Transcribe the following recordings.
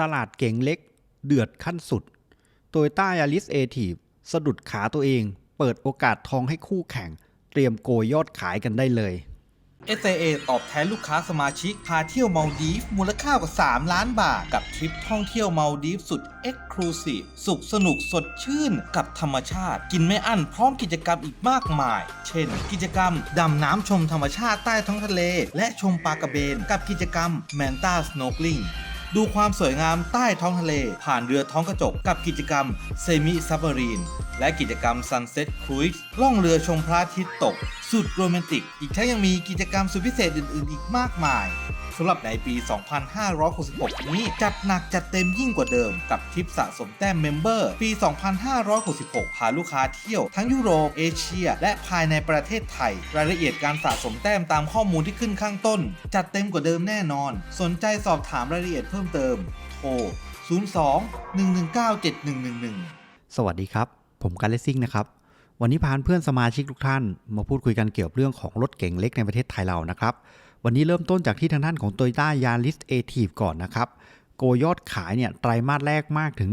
ตลาดเก๋งเล็ก เดือดขั้นสุด โตโยต้ายาริสเอทีฟสะดุดขาตัวเอง เปิดโอกาสทองให้คู่แข่ง เตรียมโกยยอดขายกันได้เลย SAA ตอบแทนลูกค้าสมาชิก พาเที่ยวมาลดีฟมูลค่ากว่า 3 ล้านบาท กับทริปท่องเที่ยวมาลดีฟสุด Exclusive สุขสนุกสดชื่นกับธรรมชาติ กินไม่อั้นพร้อมกิจกรรมอีกมากมาย เช่น กิจกรรม ดำน้ำชมธรรมชาติใต้ท้องทะเล และชมปลากระเบน กับกิจกรรม Manta Snorkeling ดูความสวยงามใต้ท้องทะเล ผ่านเรือท้องกระจกกับกิจกรรมเซมิซับเบอรีนและกิจกรรม Sunset Cruise ล่องเรือชมพระอาทิตย์ตก สุดโรแมนติก อีกทั้งยังมีกิจกรรมสุดพิเศษอื่น ๆ อีกมากมายำหรับในปี 2566 นี้ จัดหนักจัดเต็มยิ่งกว่าเดิม กับทริปสะสมแต้มเมมเบอร์ ปี 2566 พาลูกค้าเที่ยวทั้งยุโรป เอเชีย และภายในประเทศไทย รายละเอียดการสะสมแต้มตามข้อมูลที่ขึ้นข้างต้น จัดเต็มกว่าเดิมแน่นอน สนใจสอบถามรายละเอียดเพิ่มเติม โทร 02 119 7111 สวัสดีครับ ผมการเลสซิ่งนะครับ วันนี้พาเพื่อนสมาชิกทุกท่าน มาพูดคุยกันเกี่ยวกับเรื่องของรถเก๋งเล็กในประเทศไทยเรานะครับ วันนี้เริ่มต้นจากที่ทางด้านของ t o y ต้ายาริสเอทีฟก่อนนะครับ โกยอดขายเนี่ยไตรมาสแรกมากถึง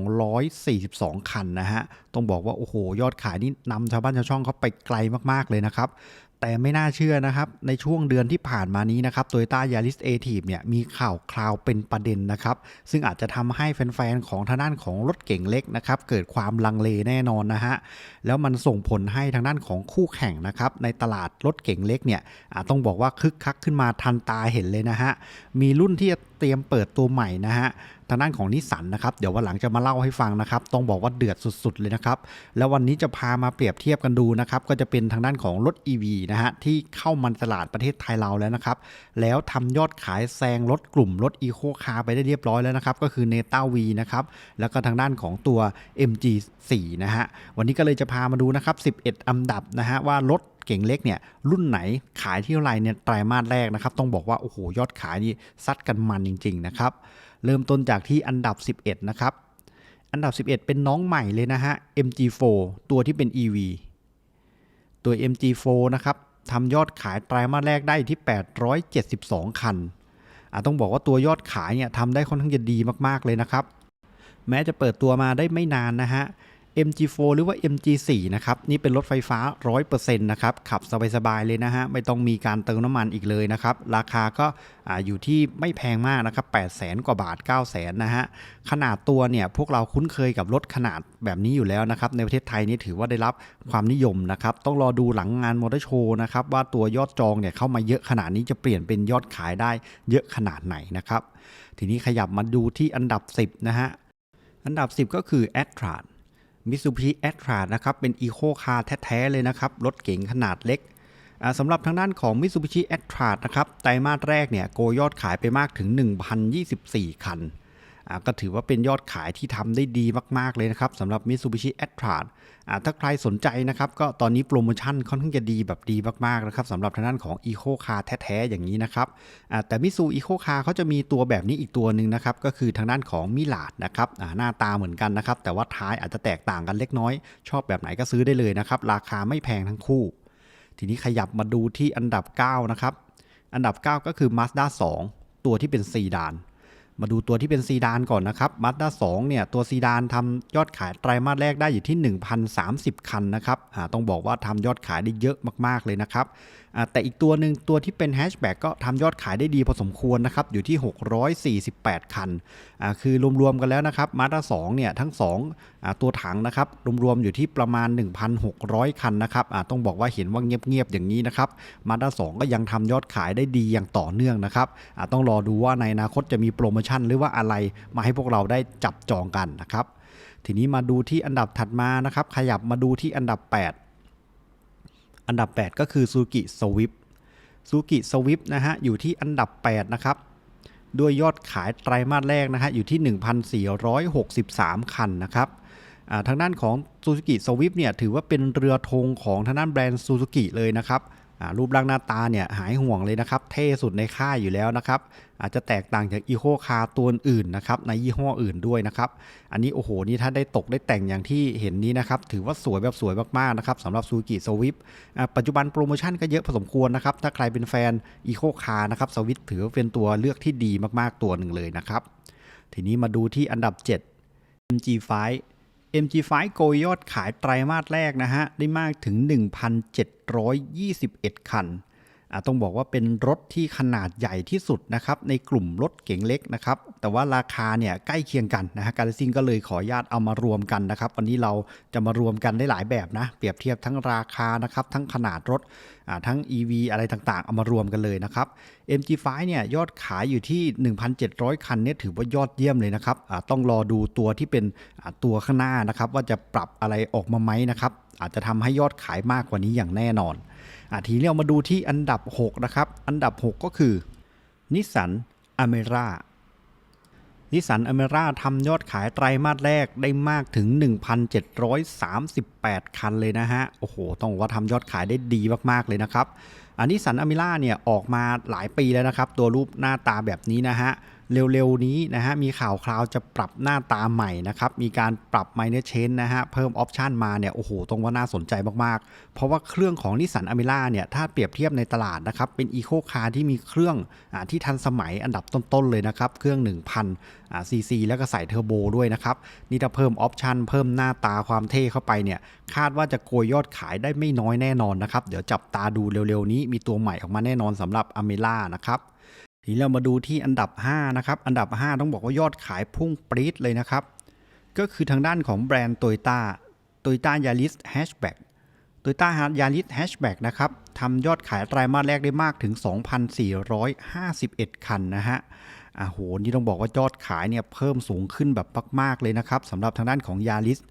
18,242 คันนะฮะ ต้องบอกว่า โอ้โห ยอดขายนี่นำชาวบ้านชาวช่องเขาไปไกลมาก ๆ เลยนะครับ แต่ไม่น่าเชื่อนะครับ ในช่วงเดือนที่ผ่านมานี้นะครับโตโยต้ายาริสเอทีฟเนี่ยมีข่าวคราวเป็นประเด็นนะครับ ซึ่งอาจจะทำให้แฟนๆ ของทางด้านของรถเก่งเล็กนะครับ เกิดความลังเลแน่นอนนะฮะ แล้วมันส่งผลให้ทางด้านของคู่แข่งนะครับ ในตลาดรถเก่งเล็กเนี่ยอาจต้องบอกว่าคึกคักขึ้นมาทันตาเห็นเลยนะฮะ มีรุ่นที่ เตรียมเปิดตัวใหม่นะฮะทางด้านของนิสันนะครับเดี๋ยววันหลังจะมาเล่าให้ฟังนะครับต้องบอกว่าเดือดสุดๆเลยนะครับแล้ววันนี้จะพามาเปรียบเทียบกันดูนะครับก็จะเป็นทางด้านของรถ EV นะฮะที่เข้ามาตลาดประเทศไทยเราแล้วนะครับแล้วทำยอดขายแซงรถกลุ่มรถ Eco Car ไปได้เรียบร้อยแล้วนะครับก็คือ n e t a V นะครับแล้วก็ทางด้านของตัว MG4 นะฮะวันนี้ก็เลยจะพามาดูนะครับ11 อันดับนะฮะว่ารถ เก่งเล็กเนี่ยรุ่นไหนขายที่เท่าไหร่เนี่ยไตรมาสแรกนะครับต้องบอกว่าโอ้โหยอดขายนี่ซัดกันมันจริงๆนะครับเริ่มต้นจากที่อันดับ 11 นะครับอันดับ 11 เป็นน้องใหม่เลยนะฮะ MG4 ตัวที่เป็น EV ตัว MG4 นะครับทำยอดขายไตรมาสแรกได้ที่ 872 คันอะต้องบอกว่าตัวยอดขายเนี่ยทำได้ค่อนข้างจะดีมากๆเลยนะครับ แม้จะเปิดตัวมาได้ไม่นานนะฮะ MG4 หรือว่า MG4 นะครับ นี่เป็นรถไฟฟ้า 100%นะครับ ขับสบายๆเลยนะฮะ ไม่ต้องมีการเติมน้ำมันอีกเลยนะครับ ราคาก็อาอยู่ที่ไม่แพงมากนะครับ 800,000กว่าบาท900,000นะฮะ ขนาดตัวเนี่ย พวกเราคุ้นเคยกับรถขนาดแบบนี้อยู่แล้วนะครับ ในประเทศไทยนี่ถือว่าได้รับความนิยมนะครับ ต้องรอดูหลังงานมอเตอร์โชว์นะครับ ว่าตัวยอดจองเนี่ยเข้ามาเยอะขนาดนี้จะเปลี่ยนเป็นยอดขายได้เยอะขนาดไหนนะครับ ทีนี้ขยับมาดูที่อันดับ 10 นะฮะอันดับ 10 ก็คือ a t t r a มิ ซูบิชิแอตรานะครับ เป็นอีโคคาร์แท้ ๆ เลยนะครับ รถเก๋งขนาดเล็กสำหรับทางด้านของมิซูบิชิแอตรานะครับ ไตรมาสแรกเนี่ย โกยอดขายไปมากถึง 1,024 คันอ่า ก็ถือว่าเป็นยอดขายที่ทำได้ดีมากๆเลยนะครับสำหรับ Mitsubishi a t r a าถ้าใครสนใจนะครับก็ตอนนี้โปรโมชั่นค่อนข้างจะดีแบบดีมากๆนะครับสำหรับทางด้านของ Eco Car แท้ๆอย่างนี้นะครับอ่าแต่มิซู Eco Car เขาจะมีตัวแบบนี้อีกตัวหนึ่งนะครับก็คือทางด้านของมิลาดนะครับหน้าตาเหมือนกันนะครับแต่ว่าท้ายอาจจะแตกต่างกันเล็กน้อย ชอบแบบไหนก็ซื้อได้เลยนะครับราคาไม่แพงทั้งคู่ ทีนี้ขยับมาดูที่อันดับ 9 นะครับ อันดับ 9 ก็คือ Mazda 2 ตัวที่เป็นซีดาน มาดูตัวที่เป็นซีดานก่อนนะครับมาด้า2เนี่ยตัวซีดานทำยอดขายไตรมาสแรกได้อยู่ที่ 1,030 คันนะครับต้องบอกว่าทำยอดขายได้เยอะมากๆเลยนะครับแต่อีกตัวหนึ่งตัวที่เป็นแฮชแบ็กก็ทำยอดขายได้ดีพอสมควรนะครับ อยู่ที่ 648 คัน คือรวมๆกันแล้วนะครับ Mazda 2เนี่ยทั้ง2อตัวถังนะครับ รวมๆอยู่ที่ประมาณ 1,600 คันนะครับต้องบอกว่าเห็นว่าเงียบๆอย่างนี้นะครับ Mazda 2ก็ยังทำยอดขายได้ดีอย่างต่อเนื่องนะครับต้องรอดูว่าในอนาคตจะมีโปรโมชั่นหรือว่าอะไรมาให้พวกเราได้จับจองกันนะครับทีนี้มาดูที่อันดับถัดมานะครับขยับมาดูที่อันดับ 8 อันดับ 8 ก็คือซูกิสวิฟซูกิสวิฟนะฮะอยู่ที่อันดับ 8 นะครับ ด้วยยอดขายไตรมาสแรกนะฮะอยู่ที่ 1,463 คันนะครับทางด้านของซูซูกิสวิปเนี่ยถือว่าเป็นเรือธงของทางด้านแบรนด์ซูซูกิเลยนะครับ รูปร่างหน้าตาเนี่ยหายห่วงเลยนะครับ เท่สุดในค่ายอยู่แล้วนะครับ อาจจะแตกต่างจากอีโคคาตัวอื่นนะครับ ในยี่ห้ออื่นด้วยนะครับ อันนี้โอ้โห นี่ถ้าได้ตกได้แต่งอย่างที่เห็นนี้นะครับ ถือว่าสวยแบบสวยมากๆนะครับสำหรับซูกิสวิฟปัจจุบันโปรโมชั่นก็เยอะพอสมควรนะครับ ถ้าใครเป็นแฟนอีโคคานะครับสวิฟถือว่าเป็นตัวเลือกที่ดีมากๆตัวหนึ่งเลยนะครับ ทีนี้มาดูที่อันดับ 7 MG5 MG5 โกยยอดขายไตรมาสแรกนะฮะ ได้มากถึง 1,721 คัน ต้องบอกว่าเป็นรถที่ขนาดใหญ่ที่สุดนะครับในกลุ่มรถเก๋งเล็กนะครับแต่ว่าราคาเนี่ยใกล้เคียงกันนะฮะการซิ่งก็เลยขออนุญาตเอามารวมกันนะครับวันนี้เราจะมารวมกันได้หลายแบบนะเปรียบเทียบทั้งราคานะครับทั้งขนาดรถทั้ง EV อะไรต่างๆ เอามารวมกันเลยนะครับ MG5 เนี่ยยอดขายอยู่ที่ 1,700 คันเนี่ยถือว่ายอดเยี่ยมเลยนะครับต้องรอดูตัวที่เป็นตัวข้างหน้านะครับว่าจะปรับอะไรออกมาไหมนะครับอาจจะทำให้ยอดขายมากกว่านี้อย่างแน่นอน อาทีนี้เรามาดูที่อันดับ 6 นะครับ อันดับ 6 ก็คือนิสสันอเมร่านิสสันอเมร่าทำยอดขายไตรมาสแรกได้มากถึง 1,738 คันเลยนะฮะ โอ้โห ต้องบอกว่าทำยอดขายได้ดีมากๆเลยนะครับอันนิสสันอเมร่าเนี่ยออกมาหลายปีแล้วนะครับ ตัวรูปหน้าตาแบบนี้นะฮะ เร็วๆนี้นะฮะมีข่าวคราวจะปรับหน้าตาใหม่นะครับมีการปรับไมเนเชนนะฮะเพิ่มออปชันมาเนี่ยโอ้โหตรงว่าน่าสนใจมากๆ เพราะว่าเครื่องของนิสสันอเมร่าเนี่ยถ้าเปรียบเทียบในตลาดนะครับเป็นอีโคคาร์ที่มีเครื่องอที่ทันสมัยอันดับต้นๆเลยนะครับเครื่อง 1,000ซีซีแล้วก็ใส่เทอร์โบด้วยนะครับนี่ถ้าเพิ่มออปชันเพิ่มหน้าตาความเท่เข้าไปเนี่ยคาดว่าจะโกยยอดขายได้ไม่น้อยแน่นอนนะครับเดี๋ยวจับตาดูเร็วๆนี้มีตัวใหม่ออกมาแน่นอนสำหรับอเมร่านะครับ ทีนี้เรามาดูที่อันดับ 5 นะครับ อันดับ 5 ต้องบอกว่ายอดขายพุ่งปรี๊ดเลยนะครับ ก็คือทางด้านของแบรนด์ Toyota Toyota Yaris Hatchback Toyota Yaris Hatchback นะครับทำยอดขายไตรมาสแรกได้มากถึง 2,451 คันนะฮะอ่าโห นี่ต้องบอกว่ายอดขายเนี่ยเพิ่มสูงขึ้นแบบมาก ๆ เลยนะครับสำหรับทางด้านของ Yaris อ่า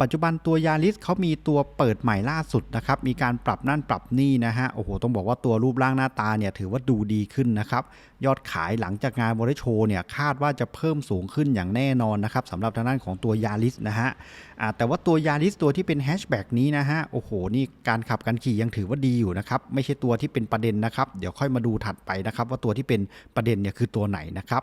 ปัจจุบันตัวยาริสเขามีตัวเปิดใหม่ล่าสุดนะครับ มีการปรับนั่นปรับนี่นะฮะ โอ้โห ต้องบอกว่าตัวรูปร่างหน้าตาเนี่ยถือว่าดูดีขึ้นนะครับ ยอดขายหลังจากงานบริโชว์เนี่ยคาดว่าจะเพิ่มสูงขึ้นอย่างแน่นอนนะครับสำหรับทางด้านของตัวยาริสนะฮะแต่ว่าตัวยาริสตัวที่เป็นแฮชแบ็กนี้นะฮะ โอ้โห นี่การขับการขี่ยังถือว่าดีอยู่นะครับ ไม่ใช่ตัวที่เป็นประเด็นนะครับ เดี๋ยวค่อยมาดูถัดไปนะครับ ว่าตัวที่เป็นประเด็นเนี่ยคือตัวไหนนะครับ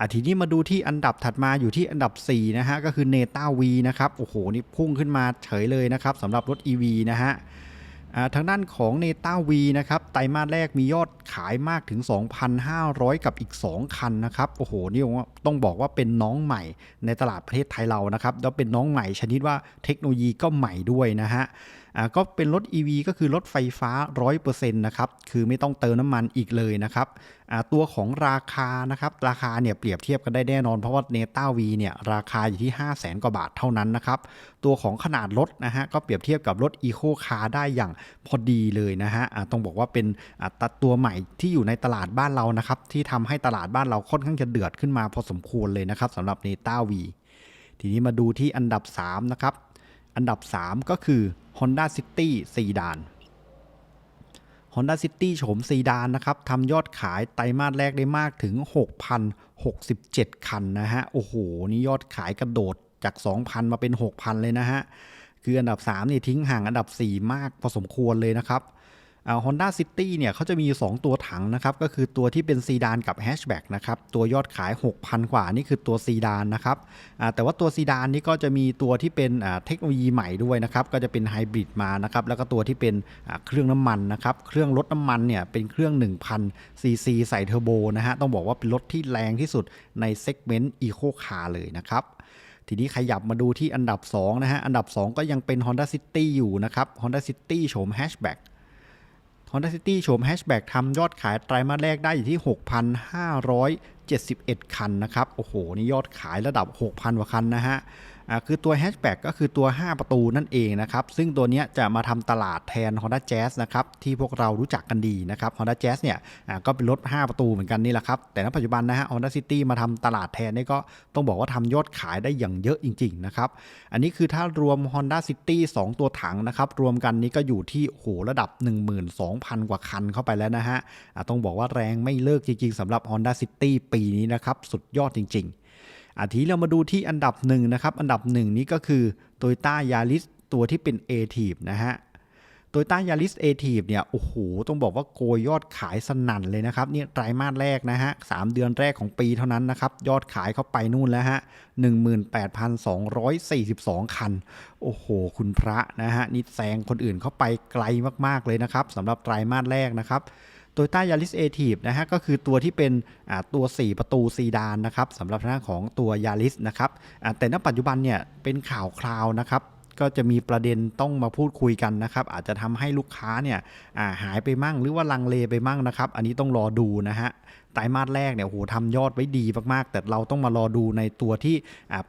อะทีนี้มาดูที่อันดับถัดมาอยู่ที่อันดับ 4 นะฮะ ก็คือเนต้าวีนะครับ โอ้โห นี่พุ่งขึ้นมาเฉยเลยนะครับสำหรับรถ EV นะฮะอ่าทางด้านของเนต้าวีนะครับ ไตรมาสแรกมียอดขายมากถึง 2,500 กับอีก 2 คันนะครับ โอ้โห นี่ต้องบอกว่าเป็นน้องใหม่ในตลาดประเทศไทยเรานะครับ แล้วเป็นน้องใหม่ชนิดว่าเทคโนโลยีก็ใหม่ด้วยนะฮะ อ่าก็เป็นรถ EV ก็คือรถไฟฟ้า 100%นะครับ คือไม่ต้องเติมน้ำมันอีกเลยนะครับอ่าตัวของราคานะครับ ราคาเนี่ยเปรียบเทียบกันได้แน่นอน เพราะว่าเนต้าวีเนี่ยราคาอยู่ที่ 5 0 0แสนกว่าบาทเท่านั้นนะครับ ตัวของขนาดรถนะฮะก็เปรียบเทียบกับรถ Eco Car ได้อย่างพอดีเลยนะฮะอ่าต้องบอกว่าเป็นอ่าตัดตัวใหม่ที่อยู่ในตลาดบ้านเรานะครับ ที่ทำให้ตลาดบ้านเราค่อนข้างจะเดือดขึ้นมาพอสมควรเลยนะครับสำหรับเนต้าวีทีนี้มาดูที่อันดับ3นะครับอันดับ 3 ก็คือ Honda City ซีดาน Honda City โฉมซีดานนะครับทำยอดขายไตรมาสแรกได้มากถึง 6,067 คันนะฮะ โอ้โห นี่ยอดขายกระโดดจาก 2,000 มาเป็น 6,000 เลยนะฮะ คืออันดับ 3 นี่ทิ้งห่างอันดับ 4 มากพอสมควรเลยนะครับ ฮอนด้าซิตี้เนี่ยเขาจะมี 2 ตัวถังนะครับ ก็คือตัวที่เป็นซีดานกับแฮชแบ็กนะครับ ตัวยอดขาย 6,000 กว่า นี่คือตัวซีดานนะครับแต่ว่าตัวซีดานนี่ก็จะมีตัวที่เป็นเทคโนโลยีใหม่ด้วยนะครับ ก็จะเป็นไฮบริดมานะครับ แล้วก็ตัวที่เป็นเครื่องน้ำมันนะครับ เครื่องลดน้ำมันเนี่ยเป็นเครื่อง 1,000 ซีซีใส่เทอร์โบนะฮะ ต้องบอกว่าเป็นรถที่แรงที่สุดในเซกเมนต์อีโคคาร์เลยนะครับทีนี้ขยับมาดูที่อันดับ 2 นะฮะ อันดับ 2 ก็ยังเป็น Honda City อยู่นะครับ Honda City โฉมแฮชแบ็ก Honda City โฉมแฮชแบ็กทำยอดขายไตรมาสแรกได้อยู่ที่ 6,571 คันนะครับ โอ้โห นี่ยอดขายระดับ 6,000กว่าคันนะฮะ อ่าคือตัวแฮชแบ็กก็คือตัว 5 ประตูนั่นเองนะครับ ซึ่งตัวนี้จะมาทำตลาดแทน Honda Jazz นะครับ ที่พวกเรารู้จักกันดีนะครับ Honda Jazz เนี่ยอ่าก็เป็นรถ 5 ประตูเหมือนกันนี่แหละครับ แต่ณปัจจุบันนะฮะ Honda City มาทำตลาดแทนนี่ก็ต้องบอกว่าทำยอดขายได้อย่างเยอะจริง ๆ นะครับ อันนี้คือถ้ารวม Honda City 2 ตัวถังนะครับ รวมกันนี้ก็อยู่ที่โอ้โหระดับ 12,000 กว่าคันเข้าไปแล้วนะฮะอ่าต้องบอกว่าแรงไม่เลิกจริงๆสำหรับ Honda City ปีนี้นะครับสุดยอดจริง ๆ อาทีเรามาดูที่อันดับหนึ่งนะครับ อันดับหนึ่งนี้ก็คือ Toyota Yaris ตัวที่เป็น a t i v นะฮะโตโยต้ายาริสเอทีฟเนี่ย โอ้โห ต้องบอกว่าโกยยอดขายสนั่นเลยนะครับ นี่ไตรมาสแรกนะฮะสามเดือนแรกของปีเท่านั้นนะครับ ยอดขายเข้าไปนู่นแล้วฮะ 18,242 คัน โอ้โห คุณพระนะฮะ นี่แซงคนอื่นเข้าไปไกลมาก ๆ เลยนะครับสำหรับไตรมาสแรกนะครับ โตโยต้ายาริสเอทีฟนะฮะก็คือตัวที่เป็นตัว 4 ประตูซีดานนะครับสำหรับทางด้าของตัวยาริสนะครับแต่ณปัจจุบันเนี่ยเป็นข่าวคราวนะครับก็จะมีประเด็นต้องมาพูดคุยกันนะครับ อาจจะทำให้ลูกค้าเนี่ยาหายไปมั่งหรือว่าลังเลไปมั่งนะครับ อันนี้ต้องรอดูนะฮะ ไตรมาสแรกเนี่ยโหทำยอดไว้ดีมากๆ แต่เราต้องมารอดูในตัวที่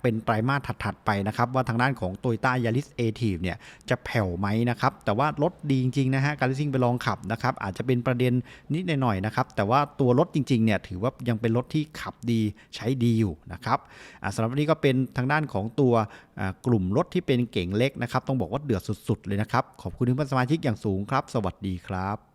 เป็นไตรมาสถัดๆไปนะครับ ว่าทางด้านของ t o y ต้ายาริสเอทีฟเนี่ยจะแผ่วไหมนะครับ แต่ว่ารถดีจริงๆนะฮะการลิซิ่งไปลองขับนะครับอาจจะเป็นประเด็นนิดหน่อยนะครับ แต่ว่าตัวรถจริงๆเนี่ยถือว่ายังเป็นรถที่ขับดีใช้ดีอยู่นะครับสำหรับวันนี้ก็เป็นทางด้านของตัวกลุ่มรถที่เป็นเก่งเล็กนะครับ ต้องบอกว่าเดือดสุดๆเลยนะครับ ขอบคุณทุกท่านสมาชิกอย่างสูงครับ สวัสดีครับ